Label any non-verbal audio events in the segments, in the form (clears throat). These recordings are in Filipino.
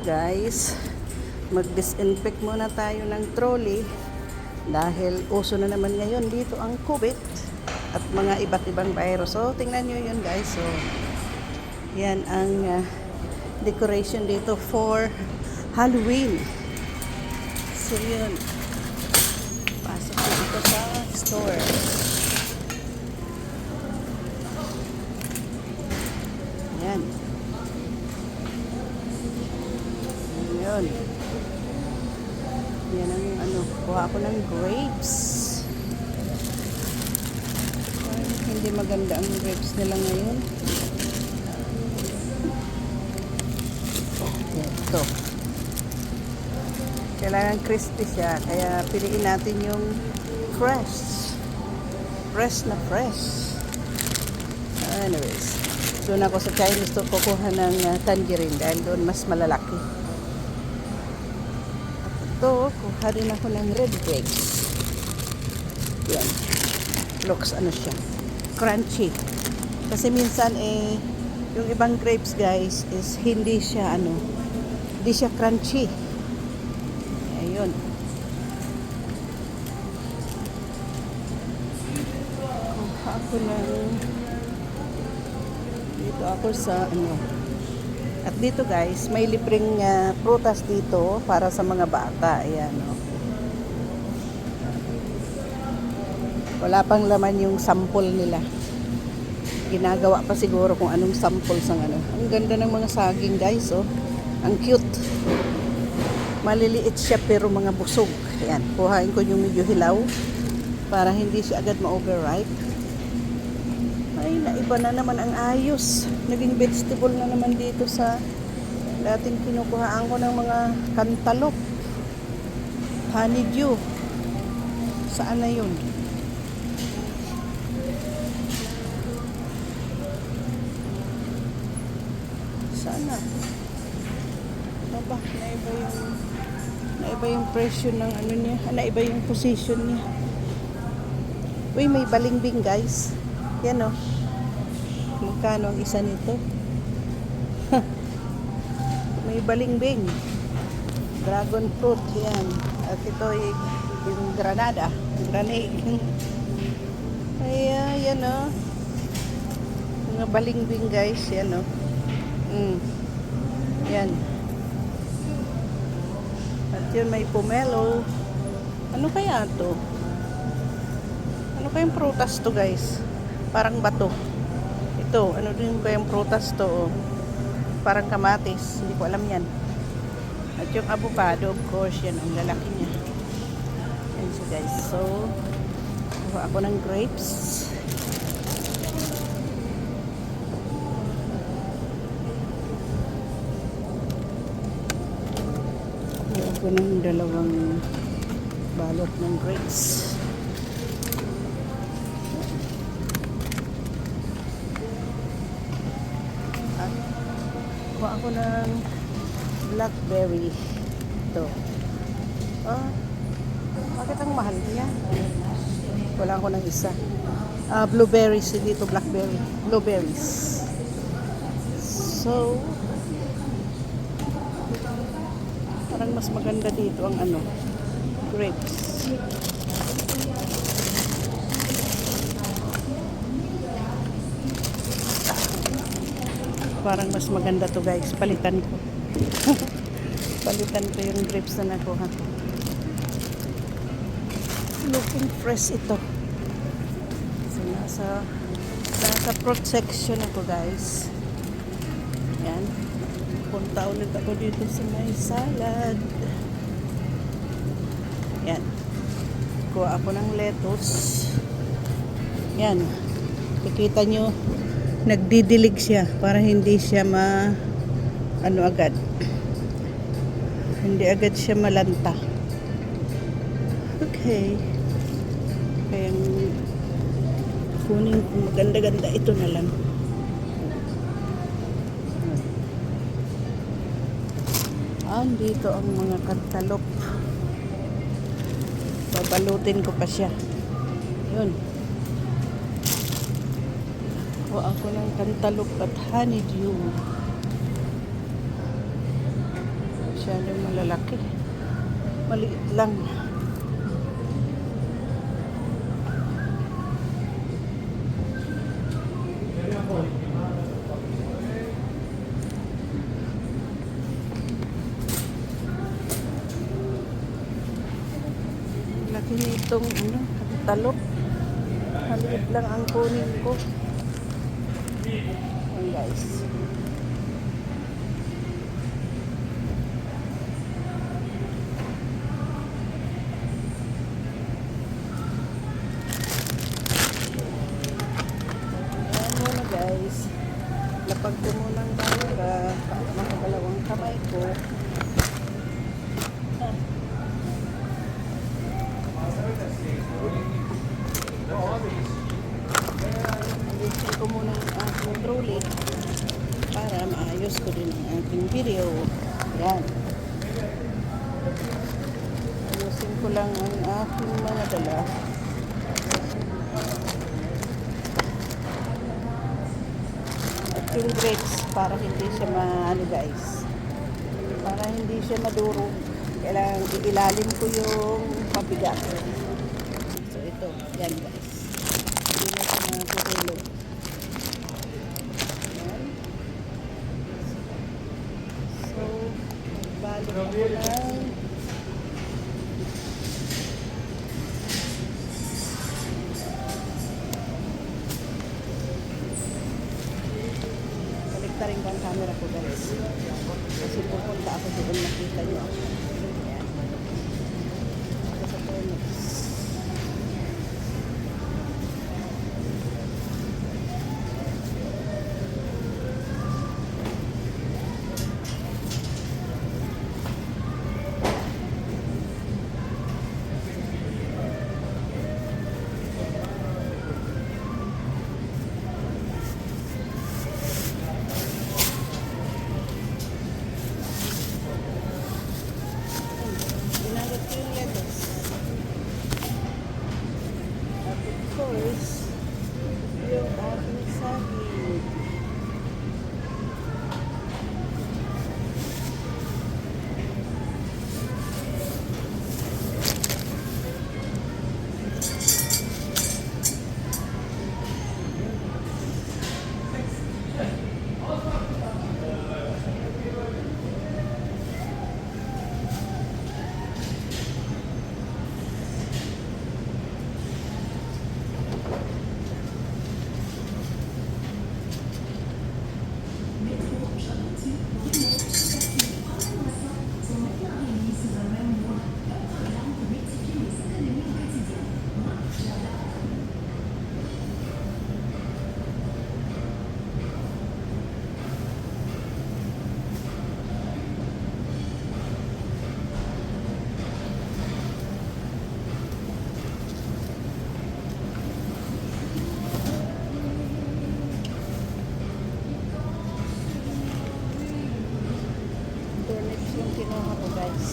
guys, mag-disinfect muna tayo ng trolley dahil uso na naman ngayon dito ang COVID at mga iba't ibang virus. So, tingnan nyo yun guys. So, yan ang ah, decoration dito for Halloween. So, yun. Pasok dito sa store. Yan. Yun. Yan ang ano, kuha ako ng grapes. Ay, hindi maganda ang grapes nila ngayon. Ito. Kailangan crispy siya, kaya piliin natin yung fresh. Fresh na fresh. Anyways, doon ako sa Chinese to kukuha ng uh, tangerine dahil doon mas malalaki. Ito, kuha din ako ng red grapes. Yan. Looks ano siya. Crunchy. Kasi minsan eh, yung ibang grapes guys is hindi siya ano, hindi siya crunchy. Ayun. Kuha ako ng dito ako sa ano. At dito guys, may libreng ah, prutas dito para sa mga bata. Ayan, oh. Wala pang laman yung sample nila. Ginagawa pa siguro kung anong sample sang ano. Ang ganda ng mga saging guys, oh. Ang cute. Maliliit siya pero mga busog. Ayan, kuhain ko yung medyo hilaw para hindi siya agad ma-overripe. Ay, naiba na naman ang ayos. Naging vegetable na naman dito sa dating kinukuhaan ko ng mga kantalok. Honeydew. Saan na yun? Saan na? Aba, naiba yung naiba yung presyo ng ano niya. Ah, naiba yung position niya. Uy, may balingbing guys. Yan o. Magkano ang isa nito? (laughs) may balingbing. Dragon fruit. Yan. At ito yung granada. Granate. (laughs) Ay, ah, yan o. Mga balingbing guys. Yan o. Mm. Yan. At yun may pomelo. Ano kaya to? Ano kayang prutas to guys? Parang bato. Ito, ano din kayang prutas to? oh? Parang kamatis. Hindi ko alam yan. At yung avocado, of course, yan ang lalaki niya. Yan siya guys. So, kuha ako ng grapes. Kuha ako ng dalawang balot ng grapes. Kuha ako ng blackberry. Ito. Ah, bakit ang mahal niya? Wala ako ng isa. Ah, blueberries, hindi ito blackberry. Blueberries. So, parang mas maganda dito ang ano, grapes. Parang mas maganda to guys. Palitan ko. (laughs) Palitan ko yung grapes na nakuha. Looking fresh ito. So, nasa nasa fruit section ako guys. Yan. Punta ulit ako dito sa may salad. Yan. Kuha ako ng lettuce. Yan. Kikita nyo, nagdidilig siya para hindi siya ma ano agad. Hindi agad siya malanta. Okay. Kaya kunin ko maganda-ganda ito na lang. Andito ang mga kantalok babalutin ko pa siya. Yun kuha ako ng kantalok at honeydew Masyadong malalaki. Maliit lang. Laki nitong ano, talok. Maliit lang ang kunin ko. Ayan guys. Maayos ko din ang aking video. Yan. Ayusin ko lang ang aking mga dala. At yung grapes para hindi siya maano guys. Para hindi siya madurog. Kailangan ilalim ko yung pabigat. So ito, yan guys. Hindi na siya matutulog. Obrigado. Kinuha ko guys.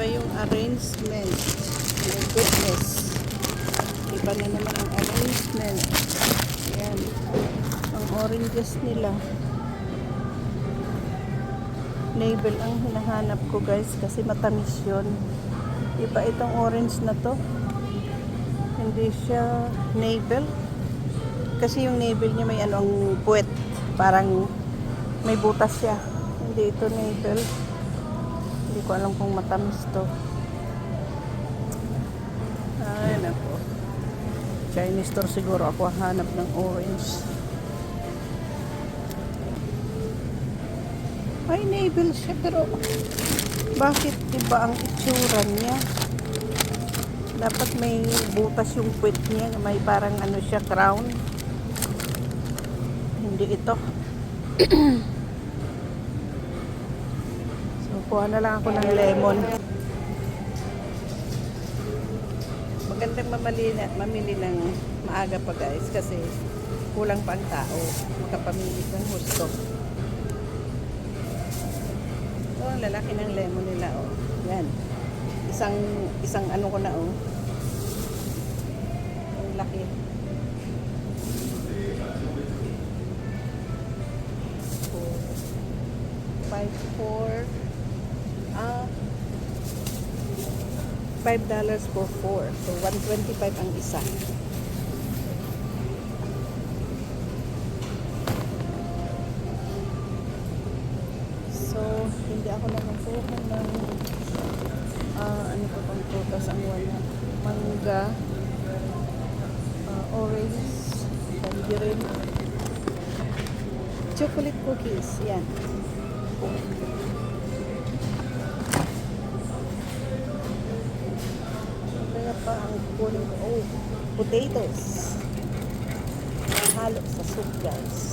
Iniba yung arrangement. My goodness. Iba na naman ang arrangement. Yan. Ang oranges nila. Label ang hinahanap ko guys kasi matamis yun. Iba itong orange na to. Hindi siya navel. Kasi yung navel niya may ano ang puwet. Parang may butas siya. Hindi ito navel. Hindi ko alam kung matamis to. Ay, nako. Chinese store siguro ako hanap ng orange. Ay, navel siya pero bakit iba ang itsura niya? Dapat may butas yung puwet niya. May parang ano siya, crown. Hindi ito. (clears throat) kuha na lang ako ng lemon. Magandang mamali na, mamili ng maaga pa guys kasi kulang pa ang tao makapamili ng husto. So, ang lalaki ng lemon nila, oh. Yan. Isang, isang ano ko na, oh. Dollars for four. So, 125 ang isa. So, hindi ako nakakuha ng ah, ano pa pang prutas ang wala. Mangga, ah, orange, tangerine, chocolate cookies. Yan. Kunin ko. Oh, potatoes. Halo sa soup, guys.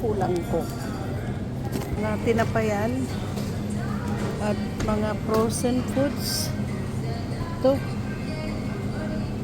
Kulang ko? Na tinapayan at mga frozen foods. Ito.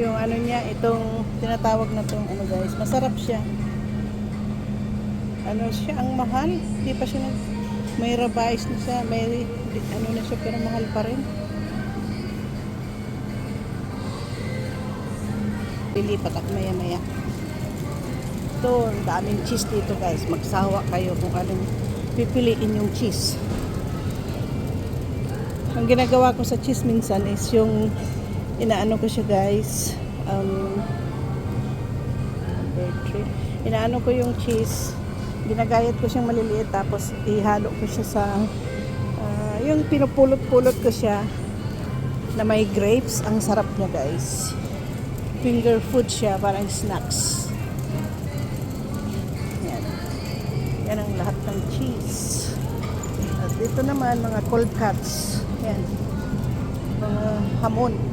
Yung ano niya, itong tinatawag na itong ano guys, masarap siya. Ano siya, ang mahal. Hindi pa siya may revise na siya, may ano na siya, pero mahal pa rin. Lilipat ako maya maya. Ito, ang daming cheese dito guys. Magsawa kayo kung anong pipiliin yung cheese. Ang ginagawa ko sa cheese minsan is yung inaano ko siya guys. Um. Inaano ko yung cheese. Ginagayat ko siyang maliliit tapos ihalo ko siya sa ah, yung pinupulot-pulot ko siya na may grapes. Ang sarap niya guys. Finger food siya, parang snacks. Naman, mga cold cuts. Yan. Mga hamon.